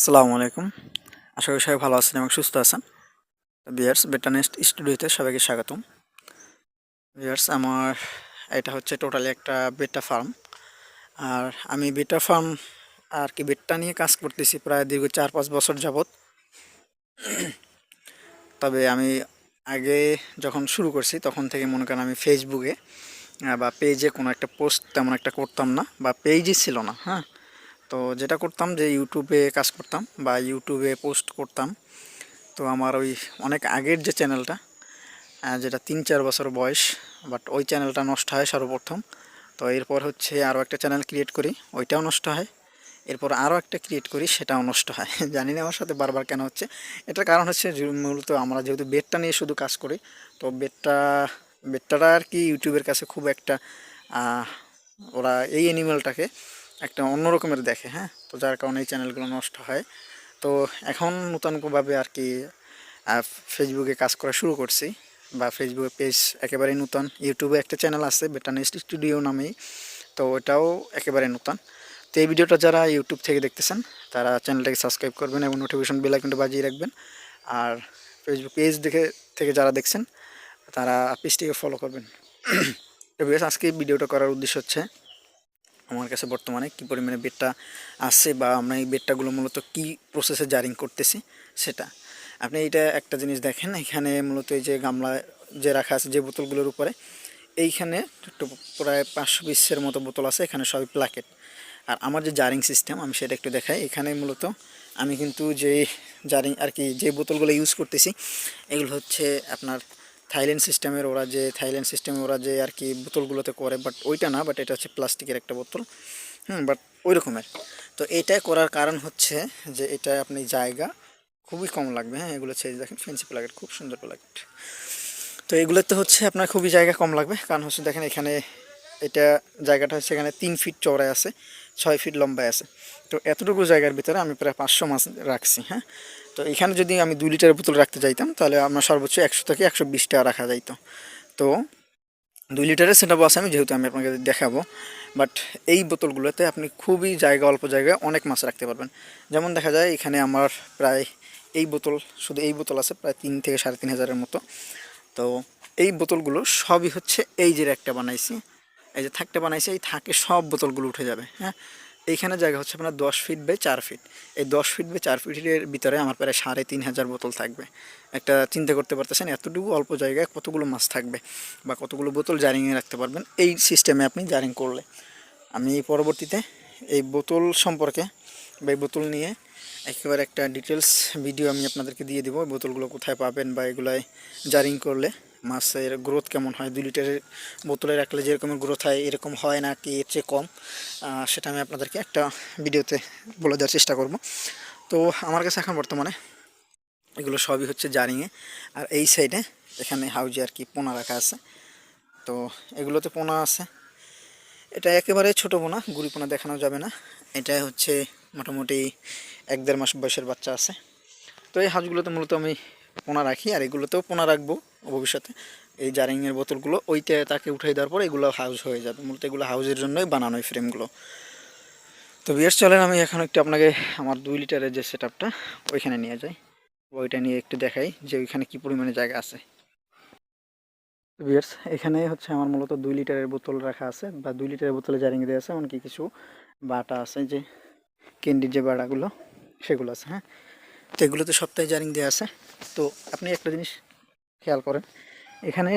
আসসালামু আলাইকুম। আশা করি সবাই ভালো আছেন এবং সুস্থ আছেন। বিয়ার্স বেটানেস্ট স্টুডিওতে সবাইকে স্বাগতম। বিয়ার্স, আমার এটা হচ্ছে টোটালি একটা বেটা ফার্ম আর আমি বেটা ফার্ম আর কি বেটটা নিয়ে কাজ করতেছি প্রায় দীর্ঘ চার পাঁচ বছর যাবৎ। তবে আমি আগে যখন শুরু করছি, তখন থেকে মনে করেন আমি ফেসবুকে বা পেজে কোনো একটা পোস্ট তেমন একটা করতাম না, বা পেজই ছিল না হ্যাঁ? তো যেটা করতাম যে ইউটিউবে কাজ করতাম বা ইউটিউবে পোস্ট করতাম। তো আমার ওই অনেক আগের যে চ্যানেলটা যেটা তিন চার বছর বয়স বাট ওই চ্যানেলটা নষ্ট হয় সর্বপ্রথম। তো এরপর হচ্ছে আরও একটা চ্যানেল ক্রিয়েট করি, ওইটাও নষ্ট হয়। এরপর আরও একটা ক্রিয়েট করি, সেটাও নষ্ট হয়। জানি না আমার সাথে বারবার কেন হচ্ছে। এটার কারণ হচ্ছে মূলত আমরা যেহেতু বেডটা নিয়ে শুধু কাজ করি, তো বেডটা বেডটাটা আর কি ইউটিউবের কাছে খুব একটা ওরা এই অ্যানিমেলটাকে একটা অন্য রকমের দেখে হ্যাঁ? তো যার কারণে এই চ্যানেলগুলো নষ্ট হয়। তো এখন নূতনভাবে আর কি ফেসবুকে কাজ করা শুরু করছি বা ফেসবুকে পেজ একেবারেই নূতন। ইউটিউবে একটা চ্যানেল আছে বেটানিস্ট স্টুডিও নামেই। তো ওটাও একেবারে নূতন। তো এই ভিডিওটা যারা ইউটিউব থেকে দেখতেছেন, তারা চ্যানেলটাকে সাবস্ক্রাইব করবেন এবং নোটিফিকেশন বেল আইকনটা বাজিয়ে রাখবেন। আর ফেসবুক পেজ দেখে, থেকে যারা দেখছেন, তারা পেজটিকে ফলো করবেন। আজকে ভিডিওটা করার উদ্দেশ্য হচ্ছে আমার কাছে বর্তমানে কী পরিমাণে বেডটা আছে বা আমরা এই বেডটাগুলো মূলত কী প্রসেসে জারিং করতেছি সেটা। আপনি এটা একটা জিনিস দেখেন, এখানে মূলত এই যে গামলা যে রাখা আছে, যে বোতলগুলোর উপরে, এইখানে প্রায় পাঁচশো পিসের মতো বোতল আছে, এখানে সবই প্লাকেট। আর আমার যে জারিং সিস্টেম আমি সেটা একটু দেখাই। এখানে মূলত আমি কিন্তু যে জারিং আর কি যে বোতলগুলো ইউজ করতেছি, এগুলো হচ্ছে আপনার থাইল্যান্ড সিস্টেমের ওরা যে, থাইল্যান্ড সিস্টেমে ওরা যে আর কি বোতলগুলোতে করে বাট ওইটা না বাট এটা হচ্ছে প্লাস্টিকের একটা বোতল। হুম বাট ওই রকমের তো এটাই করার কারণ হচ্ছে যে, এটা আপনি জায়গা খুবই কম লাগবে হ্যাঁ এগুলো ছেড়ে দেখেন ফেন্সি প্লাকেট, খুব সুন্দর প্লাকেট। তো এগুলোতে হচ্ছে আপনার খুবই জায়গা কম লাগবে, কারণ হচ্ছে দেখেন এখানে এটা জায়গাটা হচ্ছে এখানে তিন ফিট চওড়ায় আছে, ছয় ফিট লম্বায় আছে। তো এতটুকু জায়গার ভিতরে আমি প্রায় পাঁচশো মাছ রাখছি হ্যাঁ? তো এখানে যদি আমি দুই লিটার বোতল রাখতে চাইতাম তাহলে আমার সর্বোচ্চ একশো থেকে একশো বিশ টাকা রাখা যাইতো। তো দুই লিটারের সেটা আছে আমি, যেহেতু আমি আপনাকে দেখাবো। বাট এই বোতলগুলোতে আপনি খুবই জায়গা, অল্প জায়গায় অনেক মাছ রাখতে পারবেন। যেমন দেখা যায়, এখানে আমার প্রায় এই বোতল, শুধু এই বোতল আছে, প্রায় তিন থেকে সাড়ে তিন হাজারের মতো। তো এই বোতলগুলো সবই হচ্ছে এই যে একটা বানাইছি। এই যে থাকতে বানাইছে, এই থাকে সব বোতলগুলো উঠে যাবে হ্যাঁ? এইখানে জায়গা হচ্ছে আপনার দশ ফিট বাই চার ফিট এই দশ ফিট বাই চার ফিটের ভিতরে আমার প্রায় সাড়ে তিন হাজার বোতল থাকবে। একটা চিন্তা করতে পারতেছেন, এতটুকু অল্প জায়গায় কতগুলো মাছ থাকবে বা কতগুলো বোতল জারিংয়ে রাখতে পারবেন? এই সিস্টেমে আপনি জারিং করলে। আমি পরবর্তীতে এই বোতল সম্পর্কে বা এই বোতল নিয়ে একেবারে একটা ডিটেলস ভিডিও আমি আপনাদেরকে দিয়ে দেবো, বোতলগুলো কোথায় পাবেন বা এগুলায় জারিং করলে। মাছের গ্রোথ কেমন হয়? দুই লিটারের বোতলে রাখলে যেরকমের গ্রোথ হয়, এরকম হয় না কি এর চেয়ে কম? সেটা আমি আপনাদেরকে একটা ভিডিওতে বলে দেওয়ার চেষ্টা করব। তো আমার কাছে এখন বর্তমানে এগুলো সবই হচ্ছে জারিংয়ে। আর এই সাইডে এখানে হাউজে আর কি পোনা রাখা আছে। তো এগুলোতে পোনা আছে। এটা একেবারে ছোটো পোনা, গুড়ি পোনা দেখানো যাবে না। এটা হচ্ছে মোটামুটি এক দেড় মাস বয়সের বাচ্চা আছে। তো এই হাঁসগুলোতে মূলত আমি পোনা রাখি, আর এগুলোতেও পোনা রাখব। ভবিষ্যতে এই জারিংয়ের বোতলগুলো ওইতে তাকে উঠাই দেওয়ার পর এগুলো হাউস হয়ে যাবে। মূলত এগুলো হাউসের জন্যই বানানো এই ফ্রেমগুলো তো বিয়ার্স, চলেন আমি এখন একটু আপনাকে আমার দুই লিটারের যে সেট আপটা ওইখানে নিয়ে যাই। ওইটা নিয়ে একটু দেখাই যে ওইখানে কি পরিমাণে জায়গা আছে। বিয়ার্স, এখানে হচ্ছে আমার মূলত দুই লিটারের বোতল রাখা আছে বা দুই লিটারের বোতলে জারিং দেওয়া আছে, এমনকি কিছু বাটা আছে, যে ক্যান্ডির যে বাটাগুলো, সেগুলো আছে হ্যাঁ? তো এগুলোতে সপ্তাহে জারিং দেওয়া আছে। তো আপনি একটা জিনিস খেয়াল করেন। এখানে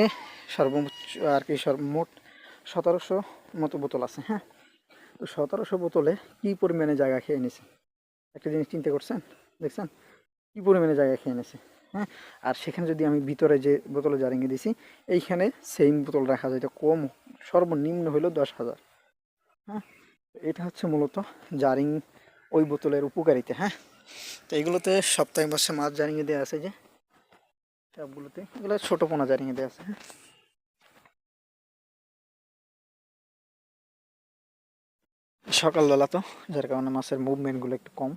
সর্বোচ্চ আর কি সর্বমোট সতেরোশো মতো বোতল আছে হ্যাঁ? তো সতেরোশো বোতলে কী পরিমাণে জায়গা খেয়ে নিছে? একটা জিনিস চিন্তা করছেন? দেখছেন? কী পরিমাণে জায়গা খেয়ে নিছে হ্যাঁ? আর সেখানে যদি আমি ভিতরে যে বোতলে জারিঙে দিছি, এইখানে সেম বোতল রাখা যায়, এটা কম, সর্বনিম্ন হলো দশ হাজার হ্যাঁ? এটা হচ্ছে মূলত জারিং ওই বোতলের উপকারিতা হ্যাঁ? তো এগুলোতে সপ্তাহে মাসে মাছ জারিঙে দেওয়া আছে যে সবগুলোতে এগুলো ছোটো পোনা জারিঙে দেওয়া আছে। সকালবেলা তো, যার কারণে মাছের মুভমেন্টগুলো একটু কম।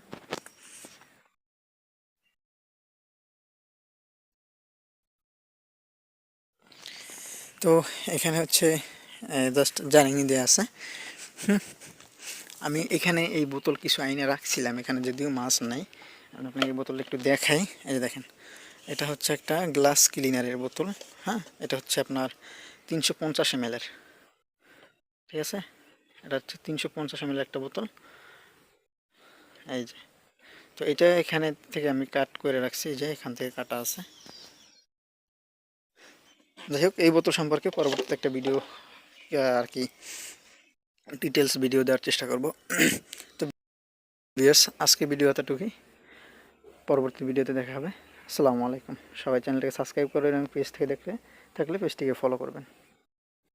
তো এখানে হচ্ছে জাস্ট জারিঙি দেওয়া আছে। আমি এখানে এই বোতল কিছু আইনে রাখছিলাম, এখানে যদিও মাছ নাই। আমি আপনাকে এই বোতলটা একটু দেখাই। এই দেখেন এটা হচ্ছে একটা গ্লাস ক্লিনারের বোতল হ্যাঁ? এটা হচ্ছে আপনার তিনশো পঞ্চাশ এম এর। ঠিক আছে? এটা হচ্ছে তিনশো পঞ্চাশ এম একটা বোতল। এই যে। তো এটা এখানে থেকে আমি কাট করে রাখছি যে এখান থেকে কাটা আছে। যাই হোক, এই বোতল সম্পর্কে পরবর্তী একটা ভিডিও আর কি ডিটেলস ভিডিও দেওয়ার চেষ্টা করব। তো আজকে ভিডিও এতটুকুই। পরবর্তী ভিডিওতে দেখা হবে। আসসালামু আলাইকুম। সবাই চ্যানেলটাকে সাবস্ক্রাইব করে এবং পেজ থেকে দেখলে থাকলে পেজটিকে ফলো করবেন।